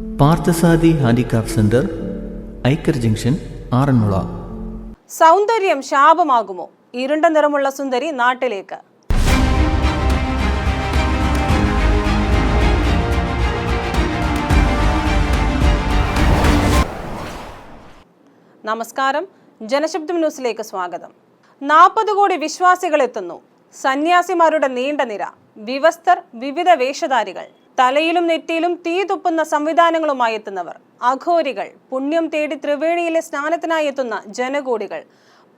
Parthasarathy handicraft centre Aikkar junction Aranmula. സൗന്ദര്യം ശാപമാകുമോ? ഇരുണ്ട നിറമുള്ള സുന്ദരി നാട്ടിലേക്ക്. നമസ്കാരം. ജനശബ്ദം ന്യൂസിലേക്ക് സ്വാഗതം. നാൽപ്പത് കോടി വിശ്വാസികൾ എത്തുന്നു. സന്യാസിമാരുടെ നീണ്ട നിര. വിവസ്തർ വിവിധ വേഷധാരികൾ. തലയിലും നെറ്റിയിലും തീ തുപ്പുന്ന സംവിധാനങ്ങളുമായി എത്തുന്നവർ. അഘോരികൾ പുണ്യം തേടി ത്രിവേണിയിലെ സ്നാനത്തിനായി എത്തുന്ന ജനകോടികൾ.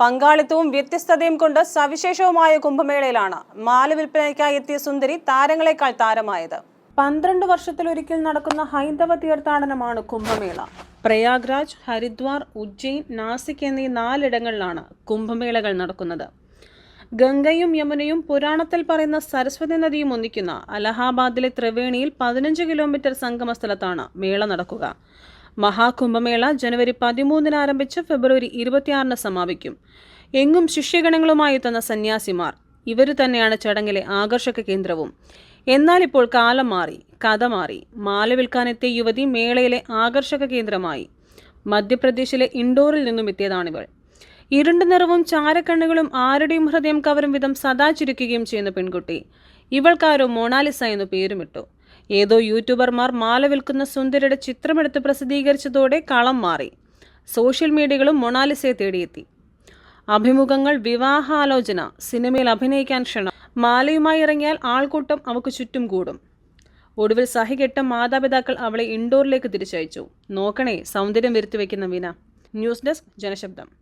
പങ്കാളിത്തവും വ്യത്യസ്തതയും കൊണ്ട് സവിശേഷവുമായ കുംഭമേളയിലാണ് മാല വിൽപ്പനയ്ക്കായി എത്തിയ സുന്ദരി താരങ്ങളെക്കാൾ താരമായത്. പന്ത്രണ്ട് വർഷത്തിലൊരിക്കൽ നടക്കുന്ന ഹൈന്ദവ തീർത്ഥാടനമാണ് കുംഭമേള. പ്രയാഗ്രാജ് ഹരിദ്വാർ ഉജ്ജയിൻ നാസിക് എന്നീ നാലിടങ്ങളിലാണ് കുംഭമേളകൾ നടക്കുന്നത്. ഗംഗയും യമുനയും പുരാണത്തിൽ പറയുന്ന സരസ്വതി നദിയും ഒന്നിക്കുന്ന അലഹാബാദിലെ ത്രിവേണിയിൽ പതിനഞ്ച് കിലോമീറ്റർ സംഗമ സ്ഥലത്താണ് മേള നടക്കുക. മഹാകുംഭമേള ജനുവരി പതിമൂന്നിന് ആരംഭിച്ച് ഫെബ്രുവരി ഇരുപത്തിയാറിന് സമാപിക്കും. എങ്ങും ശിഷ്യഗണങ്ങളുമായി എത്തുന്ന സന്യാസിമാർ ഇവർ തന്നെയാണ് ചടങ്ങിലെ ആകർഷക കേന്ദ്രവും. എന്നാൽ ഇപ്പോൾ കാലം മാറി കഥ മാറി. മാല വിൽക്കാനെത്തിയ യുവതി മേളയിലെ ആകർഷക കേന്ദ്രമായി. മധ്യപ്രദേശിലെ ഇൻഡോറിൽ നിന്നും എത്തിയതാണിവൾ. ഇരുണ്ട നിറവും ചാരക്കണ്ണുകളും ആരുടെയും ഹൃദയം കവരും വിധം സദാ ചിരിക്കുകയും ചെയ്യുന്ന പെൺകുട്ടി. ഇവൾക്കാരോ മൊണാലിസ എന്നു പേരുമിട്ടു. ഏതോ യൂട്യൂബർമാർ മാല വിൽക്കുന്ന സുന്ദരിയുടെ ചിത്രമെടുത്ത് പ്രസിദ്ധീകരിച്ചതോടെ കളം മാറി. സോഷ്യൽ മീഡിയകളും മൊണാലിസയെ തേടിയെത്തി. അഭിമുഖങ്ങൾ വിവാഹാലോചന സിനിമയിൽ അഭിനയിക്കാൻ ക്ഷണം. മാലയുമായി ഇറങ്ങിയാൽ ആൾക്കൂട്ടം അവക്ക് ചുറ്റും കൂടും. ഒടുവിൽ സഹികെട്ട മാതാപിതാക്കൾ അവളെ ഇൻഡോറിലേക്ക് തിരിച്ചയച്ചു. നോക്കണേ സൗന്ദര്യം വരുത്തി വയ്ക്കുന്ന വിന ന്യൂസ് ഡെസ്ക് ജനശബ്ദം.